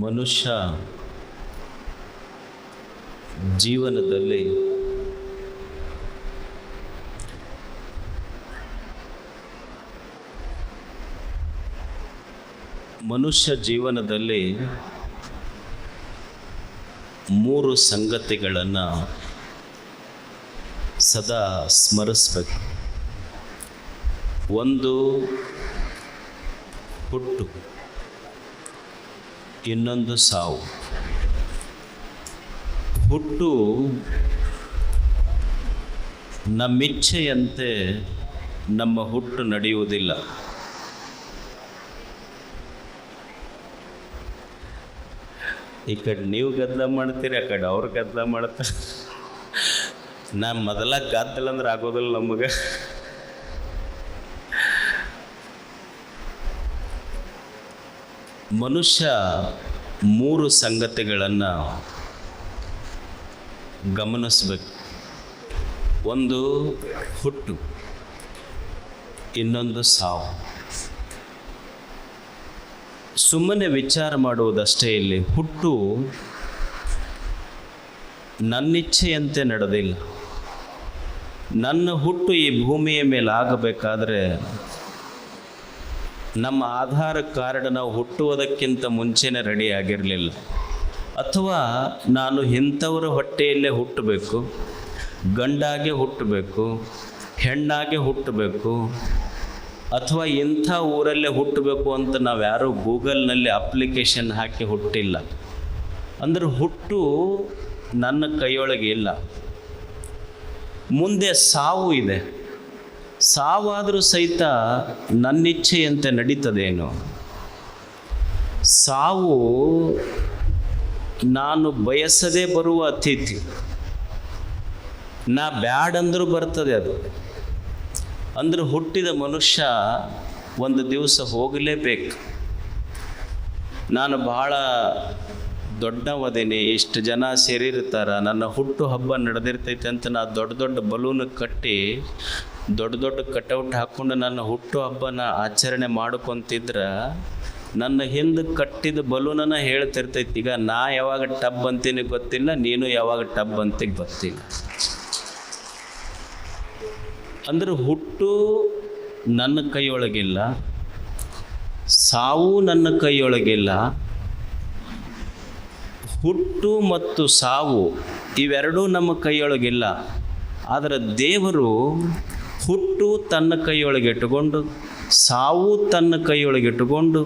ಮನುಷ್ಯ ಜೀವನದಲ್ಲಿ ಮನುಷ್ಯ ಜೀವನದಲ್ಲಿ ಮೂರು ಸಂಗತಿಗಳನ್ನು ಸದಾ ಸ್ಮರಿಸ್ಬೇಕು. ಒಂದು ಹುಟ್ಟು. ಇನ್ನೊಂದು ಸಾವು. ಹುಟ್ಟು ನಮ್ಮಿಚ್ಛೆಯಂತೆ ನಮ್ಮ ಹುಟ್ಟು ನಡೆಯುವುದಿಲ್ಲ. ಈ ಕಡೆ ನೀವು ಗದ್ದಲ ಮಾಡ್ತೀರಿ, ಆ ಕಡೆ ಅವ್ರು ಗದ್ದಲ ಮಾಡ್ತಾರೆ. ನಾ ಮೊದಲ ಗದ್ದಲ ಅಂದ್ರೆ ಆಗೋದಿಲ್ಲ ನಮಗೆ. ಮನುಷ್ಯ ಮೂರು ಸಂಗತಿಗಳನ್ನು ಗಮನಿಸ್ಬೇಕು. ಒಂದು ಹುಟ್ಟು, ಇನ್ನೊಂದು ಸಾವು. ಸುಮ್ಮನೆ ವಿಚಾರ ಮಾಡುವುದಷ್ಟೇ ಇಲ್ಲಿ. ಹುಟ್ಟು ನನ್ನಿಚ್ಛೆಯಂತೆ ನಡೆದಿಲ್ಲ. ನನ್ನ ಹುಟ್ಟು ಈ ಭೂಮಿಯ ಮೇಲೆ ಆಗಬೇಕಾದ್ರೆ ನಮ್ಮ ಆಧಾರ್ ಕಾರ್ಡ್ ನಾವು ಹುಟ್ಟುವುದಕ್ಕಿಂತ ಮುಂಚೆನೇ ರೆಡಿ ಆಗಿರಲಿಲ್ಲ. ಅಥವಾ ನಾನು ಇಂಥವರ ಹೊಟ್ಟೆಯಲ್ಲೇ ಹುಟ್ಟಬೇಕು, ಗಂಡಾಗೆ ಹುಟ್ಟಬೇಕು, ಹೆಣ್ಣಾಗೆ ಹುಟ್ಟಬೇಕು, ಅಥವಾ ಇಂಥ ಊರಲ್ಲೇ ಹುಟ್ಟಬೇಕು ಅಂತ ನಾವು ಯಾರೂ ಗೂಗಲ್ನಲ್ಲಿ ಅಪ್ಲಿಕೇಶನ್ ಹಾಕಿ ಹುಟ್ಟಿಲ್ಲ. ಅಂದ್ರೆ ಹುಟ್ಟು ನನ್ನ ಕೈಯೊಳಗೆ ಇಲ್ಲ. ಮುಂದೆ ಸಾವು ಇದೆ. ಸಾವಾದರೂ ಸಹಿತ ನನ್ನಿಚ್ಛೆಯಂತೆ ನಡೀತದೇನು? ಸಾವು ನಾನು ಬಯಸದೇ ಬರುವ ಅತಿಥಿ. ನಾ ಬ್ಯಾಡಂದ್ರೂ ಬರ್ತದೆ ಅದು. ಅಂದ್ರೆ ಹುಟ್ಟಿದ ಮನುಷ್ಯ ಒಂದು ದಿವಸ ಹೋಗಲೇಬೇಕು. ನಾನು ಬಹಳ ದೊಡ್ಡವದೇನೆ ಇಷ್ಟು ಜನ ಸೇರಿರ್ತಾರೆ ನನ್ನ ಹುಟ್ಟು ಹಬ್ಬ ನಡೆದಿರ್ತೈತೆ ಅಂತ ನಾ ದೊಡ್ಡ ದೊಡ್ಡ ಬಲೂನ್ ಕಟ್ಟಿ ದೊಡ್ಡ ದೊಡ್ಡ ಕಟೌಟ್ ಹಾಕ್ಕೊಂಡು ನನ್ನ ಹುಟ್ಟು ಹಬ್ಬನ ಆಚರಣೆ ಮಾಡ್ಕೊಂತಿದ್ರ ನನ್ನ ಹಿಂದೆ ಕಟ್ಟಿದ ಬಲೂನನ್ನು ಹೇಳ್ತಿರ್ತೈತಿ. ಈಗ ನಾ ಯಾವಾಗ ಟಬ್ ಅಂತೀನಿ ಗೊತ್ತಿಲ್ಲ, ನೀನು ಯಾವಾಗ ಟಬ್ ಅಂತ ಗೊತ್ತಿಲ್ಲ. ಅಂದ್ರೆ ಹುಟ್ಟು ನನ್ನ ಕೈಯೊಳಗಿಲ್ಲ, ಸಾವು ನನ್ನ ಕೈಯೊಳಗಿಲ್ಲ ಹುಟ್ಟು ಮತ್ತು ಸಾವು ಇವೆರಡೂ ನಮ್ಮ ಕೈಯೊಳಗಿಲ್ಲ. ಆದರೆ ದೇವರು ಹುಟ್ಟು ತನ್ನ ಕೈಯೊಳಗೆ ಇಟ್ಟುಕೊಂಡು ಸಾವು ತನ್ನ ಕೈಯೊಳಗೆ ಇಟ್ಟುಕೊಂಡು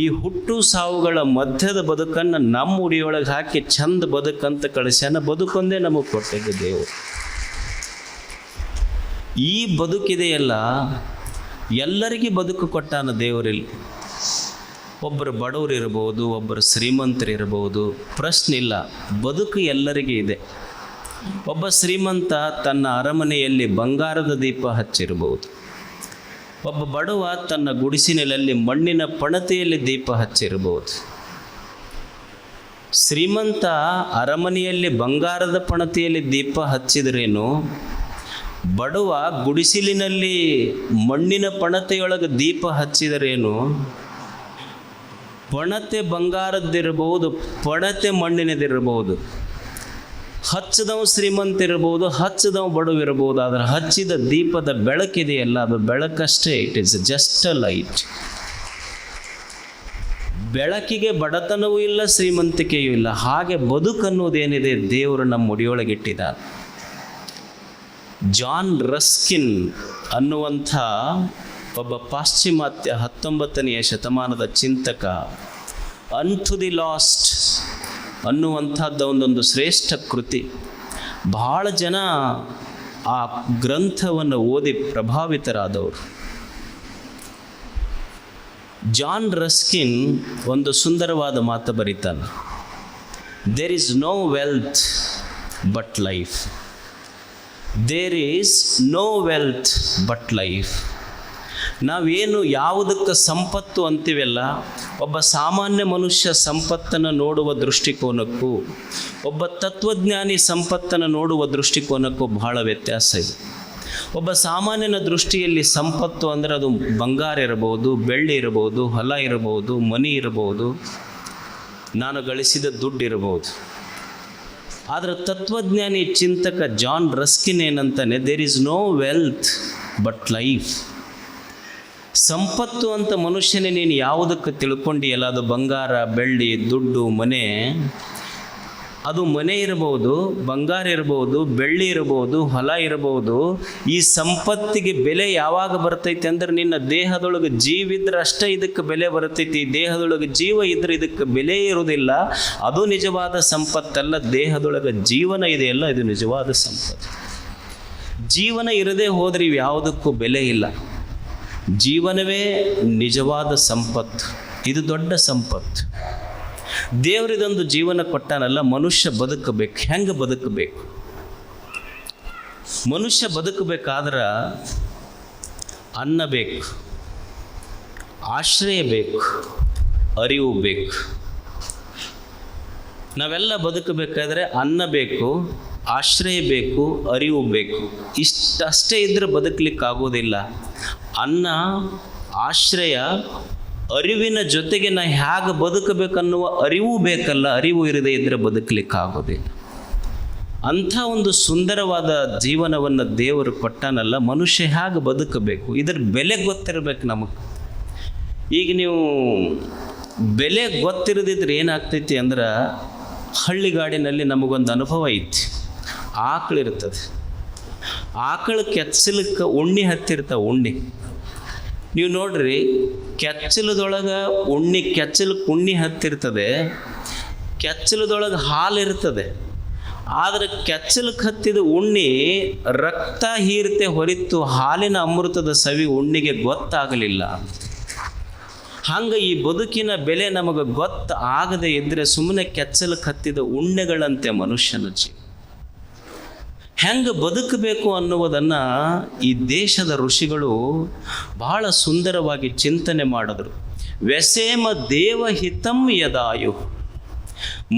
ಈ ಹುಟ್ಟು ಸಾವುಗಳ ಮಧ್ಯದ ಬದುಕನ್ನು ನಮ್ಮ ಉಡಿಯೊಳಗೆ ಹಾಕಿ ಚಂದ ಬದುಕಂತ ಕಳಿಸ್ಯಾನ. ಬದುಕೊಂದೇ ನಮಗೆ ಕೊಟ್ಟಿದ್ದು ದೇವರು. ಈ ಬದುಕಿದೆಯಲ್ಲ, ಎಲ್ಲರಿಗೆ ಬದುಕು ಕೊಟ್ಟಾನ ದೇವರಲ್ಲಿ. ಒಬ್ಬರು ಬಡವರು ಇರ್ಬೋದು, ಒಬ್ಬರು ಶ್ರೀಮಂತರು ಇರಬಹುದು ಪ್ರಶ್ನೆ ಇಲ್ಲ, ಬದುಕು ಎಲ್ಲರಿಗೂ ಇದೆ. ಒಬ್ಬ ಶ್ರೀಮಂತ ತನ್ನ ಅರಮನೆಯಲ್ಲಿ ಬಂಗಾರದ ದೀಪ ಹಚ್ಚಿರಬಹುದು. ಒಬ್ಬ ಬಡವ ತನ್ನ ಗುಡಿಸಿನಲ್ಲಿ ಮಣ್ಣಿನ ಪಣತೆಯಲ್ಲಿ ದೀಪ ಹಚ್ಚಿರಬಹುದು. ಶ್ರೀಮಂತ ಅರಮನೆಯಲ್ಲಿ ಬಂಗಾರದ ಪಣತೆಯಲ್ಲಿ ದೀಪ ಹಚ್ಚಿದ್ರೇನು? ಬಡವ ಗುಡಿಸಿಲಿನಲ್ಲಿ ಮಣ್ಣಿನ ಪಣತೆಯೊಳಗೆ ದೀಪ ಹಚ್ಚಿದರೇನು? ಪಣತೆ ಬಂಗಾರದ್ದಿರಬಹುದು ಪಣತೆ ಮಣ್ಣಿನದಿರಬಹುದು ಹಚ್ಚದವ ಶ್ರೀಮಂತ ಇರಬಹುದು ಹಚ್ಚದವ ಬಡವಿರಬಹುದು ಆದರೆ ಹಚ್ಚಿದ ದೀಪದ ಬೆಳಕಿದೆಯಲ್ಲ ಅದು ಬೆಳಕಷ್ಟೇ it is just a light ಬೆಳಕಿಗೆ ಬಡತನವೂ ಇಲ್ಲ, ಶ್ರೀಮಂತಿಕೆಯೂ ಇಲ್ಲ, ಹಾಗೆ ಬದುಕನ್ನುವುದೇನಿದೆ, ದೇವರು ನಮ್ಮ ಮುಡಿಯೊಳಗಿಟ್ಟಿದ ಜಾನ್ ರಸ್ಕಿನ್ ಅನ್ನುವಂಥ ಒಬ್ಬ ಪಾಶ್ಚಿಮಾತ್ಯ ಹತ್ತೊಂಬತ್ತನೆಯ ಶತಮಾನದ ಚಿಂತಕ. ಅನ್ ಟು ದಿ ಲಾಸ್ಟ್ ಅನ್ನುವಂಥದ್ದು ಒಂದೊಂದು ಶ್ರೇಷ್ಠ ಕೃತಿ. ಬಹಳ ಜನ ಆ ಗ್ರಂಥವನ್ನು ಓದಿ ಪ್ರಭಾವಿತರಾದವರು. ಜಾನ್ ರಸ್ಕಿನ್ ಒಂದು ಸುಂದರವಾದ ಮಾತು ಬರೀತಾನೆ. There is no wealth but life there is no wealth but life ನಾವೇನು ಯಾವುದಕ್ಕೆ ಸಂಪತ್ತು ಅಂತೀವಲ್ಲ, ಒಬ್ಬ ಸಾಮಾನ್ಯ ಮನುಷ್ಯ ಸಂಪತ್ತನ್ನು ನೋಡುವ ದೃಷ್ಟಿಕೋನಕ್ಕೂ, ಒಬ್ಬ ತತ್ವಜ್ಞಾನಿ ಸಂಪತ್ತನ್ನು ನೋಡುವ ದೃಷ್ಟಿಕೋನಕ್ಕೂ ಬಹಳ ವ್ಯತ್ಯಾಸ ಇದೆ. ಒಬ್ಬ ಸಾಮಾನ್ಯನ ದೃಷ್ಟಿಯಲ್ಲಿ ಸಂಪತ್ತು ಅಂದರೆ ಅದು ಬಂಗಾರ ಇರಬಹುದು, ಬೆಳ್ಳಿ ಇರಬಹುದು, ಹೊಲ ಇರಬಹುದು, ಮನಿ ಇರಬಹುದು, ನಾನು ಗಳಿಸಿದ ದುಡ್ಡು ಇರಬಹುದು. ಆದರೆ ತತ್ವಜ್ಞಾನಿ ಚಿಂತಕ John Ruskin ಏನಂತಾನೆ there is no wealth but life ಸಂಪತ್ತು ಅಂತ ಮನುಷ್ಯನೇ ನೀನು ಯಾವುದಕ್ಕೆ ತಿಳ್ಕೊಂಡಿಯಲ್ಲ ಅದು ಬಂಗಾರ, ಬೆಳ್ಳಿ, ದುಡ್ಡು, ಮನೆ. ಅದು ಮನೆ ಇರಬಹುದು ಬಂಗಾರ ಇರಬಹುದು ಬೆಳ್ಳಿ ಇರಬಹುದು ಹೊಲ ಇರಬಹುದು ಈ ಸಂಪತ್ತಿಗೆ ಬೆಲೆ ಯಾವಾಗ ಬರ್ತೈತೆ ಅಂದ್ರೆ ನಿನ್ನ ದೇಹದೊಳಗೆ ಜೀವಿದ್ರೆ ಅಷ್ಟೇ ಇದಕ್ಕೆ ಬೆಲೆ ಬರ್ತೈತಿ. ದೇಹದೊಳಗೆ ಜೀವ ಇದ್ರೆ ಇದಕ್ಕೆ ಬೆಲೆ ಇರುವುದಿಲ್ಲ. ಅದು ನಿಜವಾದ ಸಂಪತ್ತಲ್ಲ, ದೇಹದೊಳಗೆ ಜೀವನ ಇದೆಯಲ್ಲ ಇದು ನಿಜವಾದ ಸಂಪತ್ತು. ಜೀವನ ಇರದೇ ಹೋದ್ರೆ ಇವು ಯಾವುದಕ್ಕೂ ಬೆಲೆ ಇಲ್ಲ. ಜೀವನವೇ ನಿಜವಾದ ಸಂಪತ್ತು. ಇದು ದೊಡ್ಡ ಸಂಪತ್ತು. ದೇವರಿದೊಂದು ಜೀವನ ಕೊಟ್ಟಾನಲ್ಲ, ಮನುಷ್ಯ ಬದುಕಬೇಕು. ಹೆಂಗೆ ಬದುಕಬೇಕು? ಮನುಷ್ಯ ಬದುಕಬೇಕಾದ್ರೆ ಅನ್ನ ಬೇಕು, ಆಶ್ರಯ ಬೇಕು, ಅರಿವು ಬೇಕು. ನಾವೆಲ್ಲ ಬದುಕಬೇಕಾದ್ರೆ ಅನ್ನ ಬೇಕು, ಆಶ್ರಯ ಬೇಕು, ಅರಿವು ಬೇಕು. ಇಷ್ಟಷ್ಟೇ ಇದ್ದರೆ ಬದುಕಲಿಕ್ಕಾಗೋದಿಲ್ಲ. ಅನ್ನ ಆಶ್ರಯ ಅರಿವಿನ ಜೊತೆಗೆ ನಾ ಹೇಗೆ ಬದುಕಬೇಕನ್ನುವ ಅರಿವು ಬೇಕಲ್ಲ, ಅರಿವು ಇರದೇ ಇದ್ದರೆ ಬದುಕಲಿಕ್ಕಾಗೋದಿಲ್ಲ ಅಂಥ ಒಂದು ಸುಂದರವಾದ ಜೀವನವನ್ನು ದೇವರು ಕೊಟ್ಟನಲ್ಲ ಮನುಷ್ಯ ಹೇಗೆ ಬದುಕಬೇಕು? ಇದರ ಬೆಲೆ ಗೊತ್ತಿರಬೇಕು ನಮಗೆ. ಈಗ ನೀವು ಬೆಲೆ ಗೊತ್ತಿರದಿದ್ರೆ ಏನಾಗ್ತೈತಿ ಅಂದ್ರೆ ಹಳ್ಳಿಗಾಡಿನಲ್ಲಿ ನಮಗೊಂದು ಅನುಭವ ಐತಿ. ಆಕಳಿರ್ತದೆ. ಆಕಳು ಕೆಚ್ಚಲಕ್ಕೆ ಉಣ್ಣಿ ಹತ್ತಿರ್ತಾವೆ ಉಣ್ಣಿ. ನೀವು ನೋಡ್ರಿ, ಕೆಚ್ಚಲದೊಳಗೆ ಉಣ್ಣಿ, ಕೆಚ್ಚಲು ಕುಣ್ಣಿ ಹತ್ತಿರ್ತದೆ, ಕೆಚ್ಚಲದೊಳಗೆ ಹಾಲು ಇರ್ತದೆ. ಆದರೆ ಕೆಚ್ಚಲಕ್ಕೆ ಹತ್ತಿದ ಉಣ್ಣಿ ರಕ್ತ ಹೀರ್ತೆ ಹೊರಿತು, ಹಾಲಿನ ಅಮೃತದ ಸವಿ ಉಣ್ಣಿಗೆ ಗೊತ್ತಾಗಲಿಲ್ಲ. ಹಂಗೆ ಈ ಬದುಕಿನ ಬೆಲೆ ನಮಗೆ ಗೊತ್ತ ಆಗದೆ ಇದ್ದರೆ ಸುಮ್ಮನೆ ಕೆಚ್ಚಲಕ್ಕೆ ಹತ್ತಿದ ಉಣ್ಣೆಗಳಂತೆ ಮನುಷ್ಯನ ಜೀವ. ಹೆಂಗೆ ಬದುಕಬೇಕು ಅನ್ನುವುದನ್ನು ಈ ದೇಶದ ಋಷಿಗಳು ಬಹಳ ಸುಂದರವಾಗಿ ಚಿಂತನೆ ಮಾಡಿದ್ರು. ವ್ಯಸೇಮ ದೇವಹಿತಂ ಯದಾಯು.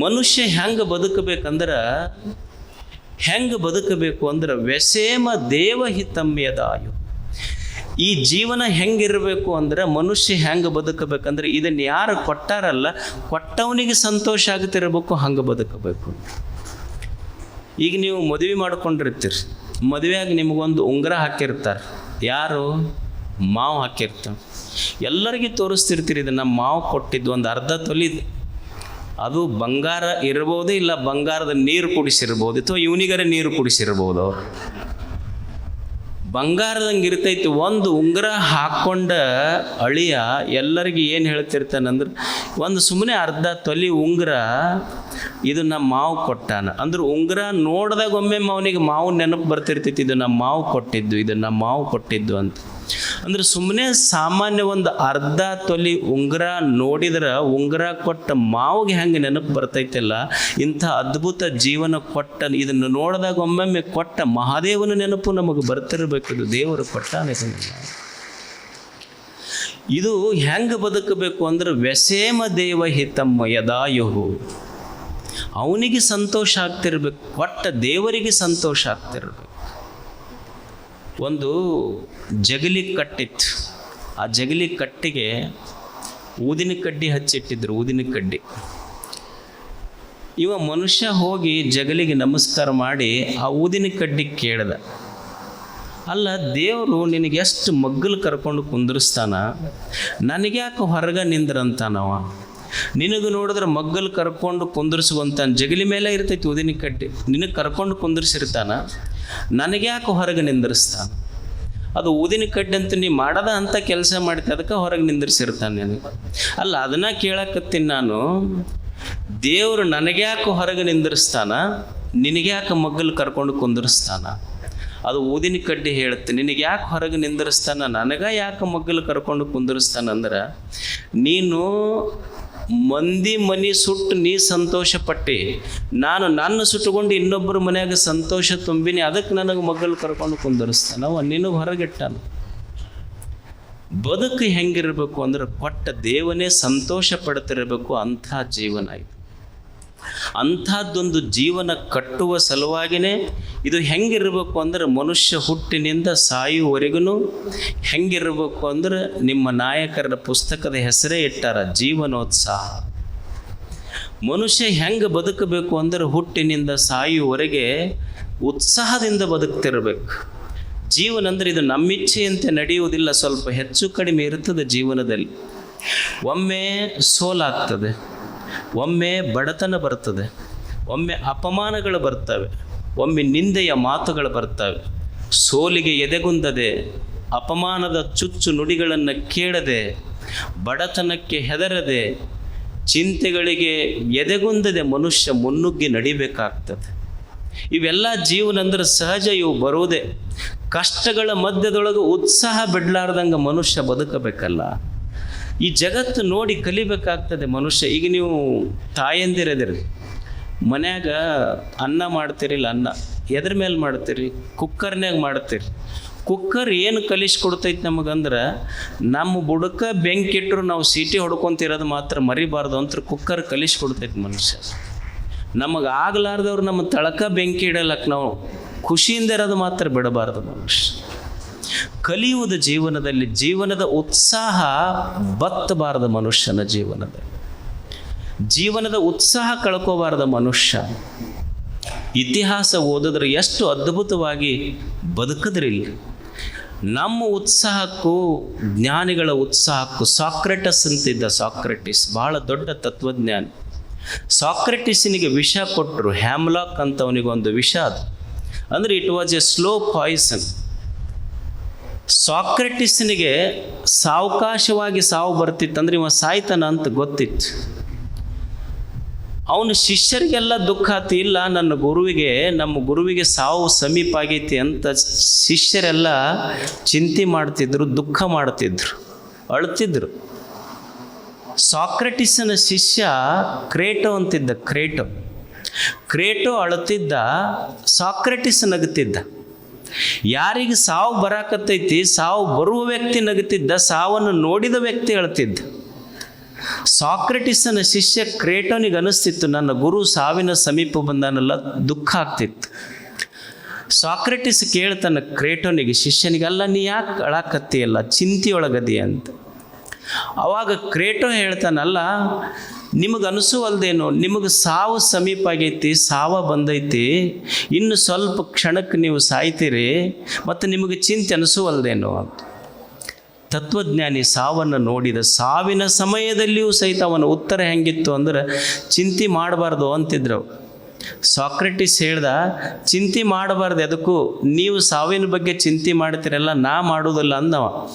ಮನುಷ್ಯ ಹೆಂಗೆ ಬದುಕಬೇಕಂದ್ರೆ, ಹೆಂಗೆ ಬದುಕಬೇಕು ಅಂದ್ರೆ ವ್ಯಸೇಮ ದೇವಹಿತಂ ಯದಾಯು. ಈ ಜೀವನ ಹೆಂಗಿರಬೇಕು ಅಂದ್ರೆ, ಮನುಷ್ಯ ಹೆಂಗೆ ಬದುಕಬೇಕಂದ್ರೆ ಇದನ್ನು ಯಾರು ಕೊಟ್ಟಾರಲ್ಲ, ಕೊಟ್ಟವನಿಗೆ ಸಂತೋಷ ಆಗುತ್ತಿರಬೇಕು, ಹಂಗೆ ಬದುಕಬೇಕು. ಈಗ ನೀವು ಮದುವೆ ಮಾಡ್ಕೊಂಡಿರ್ತೀರಿ. ಮದುವೆಯಾಗಿ ನಿಮಗೊಂದು ಉಂಗುರ ಹಾಕಿರ್ತಾರೆ. ಯಾರು? ಮಾವು ಹಾಕಿರ್ತಾರೆ. ಎಲ್ಲರಿಗೂ ತೋರಿಸ್ತಿರ್ತೀರಿ ಇದನ್ನು ಮಾವು ಕೊಟ್ಟಿದ್ದು ಒಂದು ಅರ್ಧ ತೊಲಿದು. ಅದು ಬಂಗಾರ ಇರ್ಬೋದು ಇಲ್ಲ ಬಂಗಾರದ ನೀರು ಕುಡಿಸಿರ್ಬೋದು ಅಥವಾ ಇವನಿಗರೆ ನೀರು ಕುಡಿಸಿರ್ಬೋದು ಅವ್ರು. ಬಂಗಾರದಂಗೆ ಇರ್ತೈತಿ, ಒಂದು ಉಂಗುರ ಹಾಕ್ಕೊಂಡ ಅಳಿಯ ಎಲ್ಲರಿಗೆ ಏನು ಹೇಳ್ತಿರ್ತಾನಂದ್ರೆ ಒಂದು ಸುಮ್ಮನೆ ಅರ್ಧ ತೊಲಿ ಉಂಗುರ ಇದು ನಮ್ಮ ಮಾವು ಕೊಟ್ಟಾನ. ಅಂದ್ರೆ ಉಂಗುರ ನೋಡಿದಾಗ ಒಮ್ಮೆ ಅವನಿಗೆ ಮಾವು ನೆನಪು ಬರ್ತಿರ್ತೈತಿ, ಇದು ನಮ್ಮ ಮಾವು ಕೊಟ್ಟಿದ್ದು, ಇದು ನಮ್ಮ ಮಾವು ಕೊಟ್ಟಿದ್ದು ಅಂತ. ಅಂದ್ರೆ ಸುಮ್ಮನೆ ಸಾಮಾನ್ಯ ಒಂದು ಅರ್ಧ ತೊಲಿ ಉಂಗುರ ನೋಡಿದ್ರೆ ಉಂಗುರ ಕೊಟ್ಟ ಮಾವಿಗೆ ಹೆಂಗೆ ನೆನಪು ಬರ್ತೈತಲ್ಲ. ಇಂಥ ಅದ್ಭುತ ಜೀವನ ಕೊಟ್ಟ, ಇದನ್ನು ನೋಡಿದಾಗ ಒಮ್ಮೊಮ್ಮೆ ಕೊಟ್ಟ ಮಹಾದೇವನ ನೆನಪು ನಮಗೆ ಬರ್ತಿರ್ಬೇಕು. ಇದು ದೇವರು ಕೊಟ್ಟ ಇದನ್ನೆಲ್ಲ. ಇದು ಹೆಂಗೆ ಬದುಕಬೇಕು ಅಂದ್ರೆ ವ್ಯಸೇಮ ದೇವ ಹಿತಮ್ಮ ಯದಾಯುಹು ಅವನಿಗೆ ಸಂತೋಷ ಆಗ್ತಿರ್ಬೇಕು, ಕೊಟ್ಟ ದೇವರಿಗೆ ಸಂತೋಷ ಆಗ್ತಿರ್ಬೇಕು. ಒಂದು ಜಗಲಿ ಕಟ್ಟಿತ್ತು. ಆ ಜಗಲಿ ಕಟ್ಟಿಗೆ ಊದಿನ ಕಡ್ಡಿ ಹಚ್ಚಿಟ್ಟಿದ್ರು, ಊದಿನ ಕಡ್ಡಿ. ಇವ ಮನುಷ್ಯ ಹೋಗಿ ಜಗಲಿಗೆ ನಮಸ್ಕಾರ ಮಾಡಿ ಆ ಊದಿನ ಕಡ್ಡಿ ಕೇಳ್ದ. ಅಲ್ಲ, ದೇವರು ನಿನಗೆ ಎಷ್ಟು ಮಗ್ಗಲು ಕರ್ಕೊಂಡು ಕುಂದಿರಿಸ್ತಾನ? ನನಗ್ಯಾಕೆ ಹೊರಗೆ ನಿಂದ್ರಂತಾನವ? ನಿನಗೆ ನೋಡಿದ್ರೆ ಮಗ್ಗಲು ಕರ್ಕೊಂಡು ಕುಂದಿರಿಸುವಂತ ಜಗಲಿ ಮೇಲೆ ಇರ್ತೈತಿ ಊದಿನ ಕಡ್ಡಿ. ನಿನಗೆ ಕರ್ಕೊಂಡು ಕುಂದಿರಿಸಿರ್ತಾನ? ನನಗ್ಯಾಕೆ ಹೊರಗೆ ನಿಂದಿರಿಸ್ತಾನೆ? ಅದು ಊದಿನ ಕಡ್ಡಿ ಅಂತ ನೀ ಮಾಡದ ಅಂತ ಕೆಲಸ ಮಾಡ್ತಿ ಅದಕ್ಕೆ ಹೊರಗೆ ನಿಂದಿರ್ಸಿರ್ತಾನೆ ನನಗೆ ಅಲ್ಲ, ಅದನ್ನ ಕೇಳಕತ್ತೀನಿ ನಾನು. ದೇವರು ನನಗ್ಯಾಕೆ ಹೊರಗೆ ನಿಂದಿರಿಸ್ತಾನ? ನಿನಗ್ಯಾಕೆ ಮಗ್ಗಲು ಕರ್ಕೊಂಡು ಕುಂದಿರಿಸ್ತಾನ? ಅದು ಊದಿನ ಕಡ್ಡಿ ಹೇಳುತ್ತೆ ನಿನಗೆ ಯಾಕೆ ಹೊರಗೆ ನಿಂದಿರಿಸ್ತಾನ? ನನಗೆ ಯಾಕೆ ಮಗ್ಗಲು ಕರ್ಕೊಂಡು ಕುಂದಿರಿಸ್ತಾನ ಅಂದ್ರೆ ನೀನು ಮಂದಿ ಮನಿ ಸುಟ್ಟು ನೀ ಸಂತೋಷ ಪಟ್ಟಿ ನಾನು ನನ್ನ ಸುಟ್ಟುಕೊಂಡು ಇನ್ನೊಬ್ಬರ ಮನೆಯಾಗ ಸಂತೋಷ ತುಂಬಿನಿ. ಅದಕ್ಕೆ ನನಗೆ ಮಗ್ಗಲು ಕರ್ಕೊಂಡು ಕುಂದರಿಸ್ತ ಅವ ನಿನಗೆ ಹೊರಗಿಟ್ಟಾನು. ಬದುಕು ಹೆಂಗಿರಬೇಕು ಅಂದ್ರೆ ಕೊಟ್ಟ ದೇವನೇ ಸಂತೋಷ ಪಡ್ತಿರಬೇಕು ಅಂಥ ಜೀವನ ಇದು. ಅಂಥದ್ದೊಂದು ಜೀವನ ಕಟ್ಟುವ ಸಲುವಾಗಿನೇ ಇದು ಹೆಂಗಿರಬೇಕು ಅಂದ್ರೆ ಮನುಷ್ಯ ಹುಟ್ಟಿನಿಂದ ಸಾಯುವವರೆಗೂ ಹೆಂಗಿರಬೇಕು ಅಂದ್ರೆ ನಿಮ್ಮ ನಾಯಕರ ಪುಸ್ತಕದ ಹೆಸರೇ ಇಟ್ಟಾರ ಜೀವನೋತ್ಸಾಹ. ಮನುಷ್ಯ ಹೆಂಗೆ ಬದುಕಬೇಕು ಅಂದ್ರೆ ಹುಟ್ಟಿನಿಂದ ಸಾಯುವವರೆಗೆ ಉತ್ಸಾಹದಿಂದ ಬದುಕ್ತಿರ್ಬೇಕು. ಜೀವನ ಅಂದರೆ ಇದು ನಮ್ಮಿಚ್ಛೆಯಂತೆ ನಡೆಯುವುದಿಲ್ಲ, ಸ್ವಲ್ಪ ಹೆಚ್ಚು ಕಡಿಮೆ ಇರ್ತದೆ ಜೀವನದಲ್ಲಿ. ಒಮ್ಮೆ ಸೋಲಾಗ್ತದೆ. ಒಮ್ಮೆ ಬಡತನ ಬರ್ತದೆ ಒಮ್ಮೆ ಅಪಮಾನಗಳು ಬರ್ತವೆ ಒಮ್ಮೆ ನಿಂದೆಯ ಮಾತುಗಳು ಬರ್ತವೆ ಸೋಲಿಗೆ ಎದೆಗುಂದದೆ, ಅಪಮಾನದ ಚುಚ್ಚು ನುಡಿಗಳನ್ನು ಕೇಳದೆ, ಬಡತನಕ್ಕೆ ಹೆದರದೆ, ಚಿಂತೆಗಳಿಗೆ ಎದೆಗುಂದದೆ ಮನುಷ್ಯ ಮುನ್ನುಗ್ಗಿ ನಡಿಬೇಕಾಗ್ತದೆ. ಇವೆಲ್ಲ ಜೀವನ ಅಂದ್ರೆ ಸಹಜ ಇವು ಬರುವುದೇ. ಕಷ್ಟಗಳ ಮಧ್ಯದೊಳಗೆ ಉತ್ಸಾಹ ಬಿಡ್ಲಾರ್ದಂಗೆ ಮನುಷ್ಯ ಬದುಕಬೇಕಲ್ಲ. ಈ ಜಗತ್ತು ನೋಡಿ ಕಲಿಬೇಕಾಗ್ತದೆ ಮನುಷ್ಯ. ಈಗ ನೀವು ತಾಯಂದಿರದಿರಿ, ಮನ್ಯಾಗ ಅನ್ನ ಮಾಡ್ತೀರಿಲ್ಲ, ಅನ್ನ ಎದ್ರ ಮೇಲೆ ಮಾಡ್ತೀರಿ? ಕುಕ್ಕರ್ನಾಗ ಮಾಡ್ತೀರಿ. ಕುಕ್ಕರ್ ಏನು ಕಲಿಸ್ಕೊಡ್ತೈತೆ ನಮಗಂದ್ರೆ, ನಮ್ಮ ಬುಡಕ ಬೆಂಕಿಟ್ಟರು ನಾವು ಸೀಟಿ ಹೊಡ್ಕೊತಿರೋದು ಮಾತ್ರ ಮರಿಬಾರ್ದು ಅಂತ ಕುಕ್ಕರ್ ಕಲಿಸ್ಕೊಡ್ತೈತೆ ಮನುಷ್ಯ. ನಮಗೆ ಆಗ್ಲಾರ್ದವ್ರು ನಮ್ಮ ತಳಕ ಬೆಂಕಿ ಇಡಲಕ್ಕೆ ನಾವು ಖುಷಿಯಿಂದ ಇರೋದು ಮಾತ್ರ ಬಿಡಬಾರ್ದು ಮನುಷ್ಯ. ಕಲಿಯುವುದು ಜೀವನದಲ್ಲಿ ಜೀವನದ ಉತ್ಸಾಹ ಬತ್ತಬಾರದ ಮನುಷ್ಯನ ಜೀವನದಲ್ಲಿ. ಜೀವನದ ಉತ್ಸಾಹ ಕಳ್ಕೋಬಾರದ ಮನುಷ್ಯ. ಇತಿಹಾಸ ಓದಿದ್ರೆ ಎಷ್ಟು ಅದ್ಭುತವಾಗಿ ಬದುಕಿದ್ರಿಲ್ಲ. ನಮ್ಮ ಉತ್ಸಾಹಕ್ಕೂ, ಜ್ಞಾನಿಗಳ ಉತ್ಸಾಹಕ್ಕೂ ಸಾಕ್ರೆಟಸ್ ಅಂತಿದ್ದ ಸಾಕ್ರೆಟಿಸ್, ಬಹಳ ದೊಡ್ಡ ತತ್ವಜ್ಞಾನಿ. ಸಾಕ್ರೆಟಿಸಿನಿಗೆ ವಿಷ ಕೊಟ್ಟರು ಹ್ಯಾಮ್ಲಾಕ್ ಅಂತ ಅವನಿಗೊಂದು ವಿಷ ಅದು. ಅಂದರೆ it was a slow poison ಸಾಕ್ರೆಟಿಸ್ನಿಗೆ ಸಾವಕಾಶವಾಗಿ ಸಾವು ಬರ್ತಿತ್ತಂದ್ರೆ ಇವ ಸಾಯ್ತಾನ ಅಂತ ಗೊತ್ತಿತ್ತು. ಅವನು ಶಿಷ್ಯರಿಗೆಲ್ಲ ದುಃಖ ಇಲ್ಲ, ನನ್ನ ಗುರುವಿಗೆ, ನಮ್ಮ ಗುರುವಿಗೆ ಸಾವು ಸಮೀಪ ಆಗೈತಿ ಅಂತ ಶಿಷ್ಯರೆಲ್ಲ ಚಿಂತೆ ಮಾಡ್ತಿದ್ರು, ದುಃಖ ಮಾಡ್ತಿದ್ರು, ಅಳ್ತಿದ್ರು. ಸಾಕ್ರೆಟಿಸ್ನ ಶಿಷ್ಯ ಕ್ರೇಟೋ ಅಂತಿದ್ದ, ಕ್ರೇಟೋ. ಕ್ರೇಟೋ ಅಳುತ್ತಿದ್ದ ಸಾಕ್ರೆಟಿಸ್ ನಗುತ್ತಿದ್ದ ಯಾರಿಗೆ ಸಾವು ಬರಾಕತ್ತೈತಿ, ಸಾವು ಬರುವ ವ್ಯಕ್ತಿ ನಗುತ್ತಿದ್ದ ಸಾವನ್ನು ನೋಡಿದ ವ್ಯಕ್ತಿ ಹೇಳ್ತಿದ್ದ. ಸಾಕ್ರೆಟಿಸನ ಶಿಷ್ಯ ಕ್ರೇಟೋನಿಗೆ ಅನಿಸ್ತಿತ್ತು, ನನ್ನ ಗುರು ಸಾವಿನ ಸಮೀಪ ಬಂದಾನಲ್ಲ, ದುಃಖ ಆಗ್ತಿತ್ತು. ಸಾಕ್ರೆಟಿಸ್ ಕೇಳ್ತಾನೆ, ಕ್ರೇಟೋನಿಗೆ ಶಿಷ್ಯನಿಗೆ ಅಲ್ಲ ನೀ ಯಾಕೆ ಅಳಾಕತ್ತೀಯಲ್ಲ ಚಿಂತೆಯೊಳಗದಿ ಅಂತ. ಅವಾಗ ಕ್ರೇಟೋ ಹೇಳ್ತಾನಲ್ಲ ನಿಮಗೆ ಅನಿಸುವಲ್ದೇನೋ, ನಿಮಗೆ ಸಾವು ಸಮೀಪ ಆಗೈತಿ, ಸಾವ ಬಂದೈತಿ, ಇನ್ನು ಸ್ವಲ್ಪ ಕ್ಷಣಕ್ಕೆ ನೀವು ಸಾಯ್ತೀರಿ, ಮತ್ತು ನಿಮಗೆ ಚಿಂತೆ ಅನಿಸುವಲ್ದೇನೋ ಅಂತ. ತತ್ವಜ್ಞಾನಿ ಸಾವನ್ನು ನೋಡಿದ ಸಾವಿನ ಸಮಯದಲ್ಲಿಯೂ ಸಹಿತ ಅವನ ಉತ್ತರ ಹೆಂಗಿತ್ತು ಅಂದ್ರೆ, ಚಿಂತೆ ಮಾಡಬಾರ್ದು ಅಂತಿದ್ರು. ಸಾಕ್ರೆಟಿಸ್ ಹೇಳ್ದ, ಚಿಂತೆ ಮಾಡಬಾರ್ದು ಅದಕ್ಕೂ ನೀವು ಸಾವಿನ ಬಗ್ಗೆ ಚಿಂತೆ ಮಾಡ್ತೀರಲ್ಲ, ನಾ ಮಾಡೋದಿಲ್ಲ ಅಂದವ.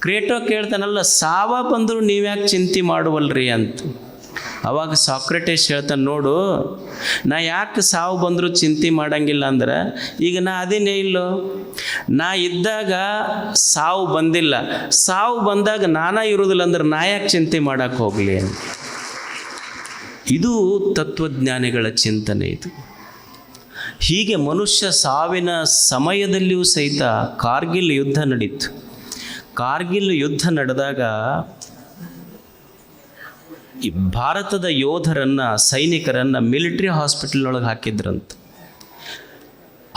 ಕ್ರೇಟೋ ಕೇಳ್ತಾನಲ್ಲ, ಸಾವ ಬಂದರೂ ನೀವ್ಯಾಕೆ ಚಿಂತೆ ಮಾಡುವಲ್ರಿ ಅಂತ. ಅವಾಗ ಸಾಕ್ರೆಟೇಶ್ ಹೇಳ್ತಾನೆ, ನೋಡು, ನಾ ಯಾಕೆ ಸಾವು ಬಂದರೂ ಚಿಂತೆ ಮಾಡಂಗಿಲ್ಲ ಅಂದ್ರೆ, ಈಗ ನಾ ಅದೇನೇ ಇಲ್ಲೋ ನಾ ಇದ್ದಾಗ ಸಾವು ಬಂದಿಲ್ಲ. ಸಾವು ಬಂದಾಗ ನಾನಾ ಇರೋದಿಲ್ಲ ಅಂದ್ರೆ ನಾ ಯಾಕೆ ಚಿಂತೆ ಮಾಡಕ್ಕೆ ಹೋಗಲಿ ಅಂತ. ಇದು ತತ್ವಜ್ಞಾನಿಗಳ ಚಿಂತನೆ ಇದು. ಹೀಗೆ ಮನುಷ್ಯ ಸಾವಿನ ಸಮಯದಲ್ಲಿಯೂ ಸಹಿತ ಕಾರ್ಗಿಲ್ ಯುದ್ಧ ನಡೀತು. ಕಾರ್ಗಿಲ್ ಯುದ್ಧ ನಡೆದಾಗ ಈ ಭಾರತದ ಯೋಧರನ್ನು, ಸೈನಿಕರನ್ನು ಮಿಲಿಟ್ರಿ ಹಾಸ್ಪಿಟಲ್ ಒಳಗೆ ಹಾಕಿದ್ರಂತ.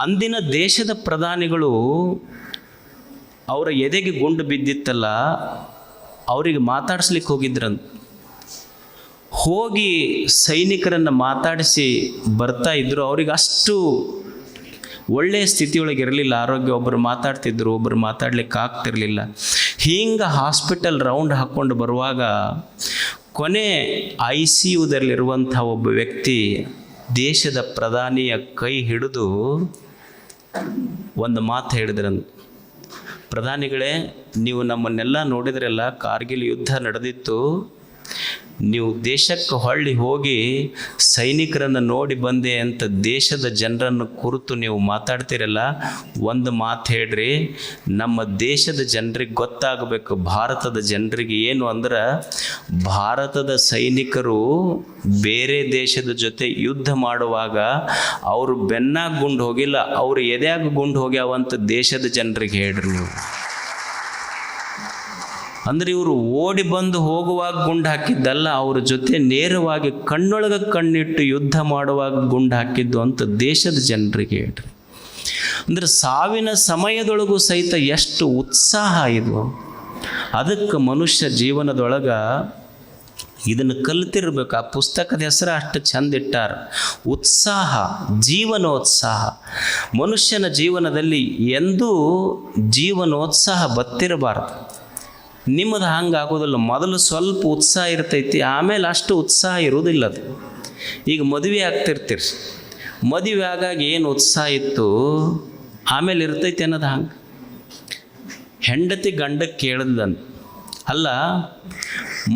ಅಂದಿನ ದೇಶದ ಪ್ರಧಾನಿಗಳು ಅವರ ಎದೆಗೆ ಗುಂಡು ಬಿದ್ದಿತ್ತಲ್ಲ, ಅವರಿಗೆ ಮಾತಾಡಿಸ್ಲಿಕ್ಕೆ ಹೋಗಿದ್ರಂತ. ಹೋಗಿ ಸೈನಿಕರನ್ನು ಮಾತಾಡಿಸಿ ಬರ್ತಾ ಇದ್ದರು ಅವ್ರಿಗೆ ಅಷ್ಟು ಒಳ್ಳೆಯ ಸ್ಥಿತಿಯೊಳಗೆ ಇರಲಿಲ್ಲ. ಆರೋಗ್ಯ ಒಬ್ಬರು ಮಾತಾಡ್ತಿದ್ರು ಒಬ್ಬರು ಮಾತಾಡ್ಲಿಕ್ಕೆ ಆಗ್ತಿರಲಿಲ್ಲ. ಹಿಂಗೆ ಹಾಸ್ಪಿಟಲ್ ರೌಂಡ್ ಹಾಕ್ಕೊಂಡು ಬರುವಾಗ ಕೊನೆ ಐ ಸಿ ಯುದಲ್ಲಿರುವಂಥ ಒಬ್ಬ ವ್ಯಕ್ತಿ ದೇಶದ ಪ್ರಧಾನಿಯ ಕೈ ಹಿಡಿದು ಒಂದು ಮಾತು ಹೇಳಿದ್ರಂತ. ಪ್ರಧಾನಿಗಳೇ, ನೀವು ನಮ್ಮನ್ನೆಲ್ಲ ನೋಡಿದ್ರೆಲ್ಲ ಕಾರ್ಗಿಲ್ ಯುದ್ಧ ನಡೆದಿತ್ತು. ನೀವು ದೇಶಕ್ಕೆ ಹೊಳ್ಳಿ ಹೋಗಿ ಸೈನಿಕರನ್ನು ನೋಡಿ ಬಂದೆ ಅಂತ ದೇಶದ ಜನರನ್ನು ಕುರಿತು ನೀವು ಮಾತಾಡ್ತೀರಲ್ಲ, ಒಂದು ಮಾತು ಹೇಳ್ರಿ, ನಮ್ಮ ದೇಶದ ಜನರಿಗೆ ಗೊತ್ತಾಗಬೇಕು, ಭಾರತದ ಜನರಿಗೆ ಏನು ಅಂದ್ರೆ ಭಾರತದ ಸೈನಿಕರು ಬೇರೆ ದೇಶದ ಜೊತೆ ಯುದ್ಧ ಮಾಡುವಾಗ ಅವರು ಬೆನ್ನಾಗ ಗುಂಡು ಹೋಗಿಲ್ಲ, ಅವರು ಎದೆಯಾಗ ಗುಂಡು ಹೋಗ್ಯಾವಂತ ದೇಶದ ಜನರಿಗೆ ಹೇಳ್ರಿ ನೀವು. ಅಂದ್ರೆ ಇವರು ಓಡಿ ಬಂದು ಹೋಗುವಾಗ ಗುಂಡು ಹಾಕಿದ್ದಲ್ಲ, ಅವ್ರ ಜೊತೆ ನೇರವಾಗಿ ಕಣ್ಣೊಳಗೆ ಕಣ್ಣಿಟ್ಟು ಯುದ್ಧ ಮಾಡುವಾಗ ಗುಂಡು ಹಾಕಿದ್ದು ಅಂತ ದೇಶದ ಜನರಿಗೆ ಹೇಳ್ರಿ. ಅಂದ್ರೆ ಸಾವಿನ ಸಮಯದೊಳಗೂ ಸಹಿತ ಎಷ್ಟು ಉತ್ಸಾಹ ಇದು. ಅದಕ್ಕೆ ಮನುಷ್ಯ ಜೀವನದೊಳಗೆ ಇದನ್ನು ಕಲ್ತಿರ್ಬೇಕು. ಆ ಪುಸ್ತಕದ ಹೆಸರು ಅಷ್ಟು ಚಂದ ಇಟ್ಟಾರ. ಉತ್ಸಾಹ, ಜೀವನೋತ್ಸಾಹ. ಮನುಷ್ಯನ ಜೀವನದಲ್ಲಿ ಎಂದೂ ಜೀವನೋತ್ಸಾಹ ಬತ್ತಿರಬಾರ್ದು ನಿಮ್ಮದು ಹಂಗೆ ಆಗೋದಿಲ್ಲ. ಮೊದಲು ಸ್ವಲ್ಪ ಉತ್ಸಾಹ ಇರ್ತೈತಿ, ಆಮೇಲೆ ಅಷ್ಟು ಉತ್ಸಾಹ ಇರೋದಿಲ್ಲ ಅದು. ಈಗ ಮದುವೆ ಆಗ್ತಿರ್ತೀರಿ. ಮದುವೆ ಆಗಾಗ ಏನು ಉತ್ಸಾಹ ಇತ್ತು? ಆಮೇಲೆ ಇರ್ತೈತಿ ಅನ್ನೋದು ಹಂಗೆ. ಹೆಂಡತಿ ಗಂಡಕ್ಕೆ ಕೇಳಿದಂತ ಅಲ್ಲ,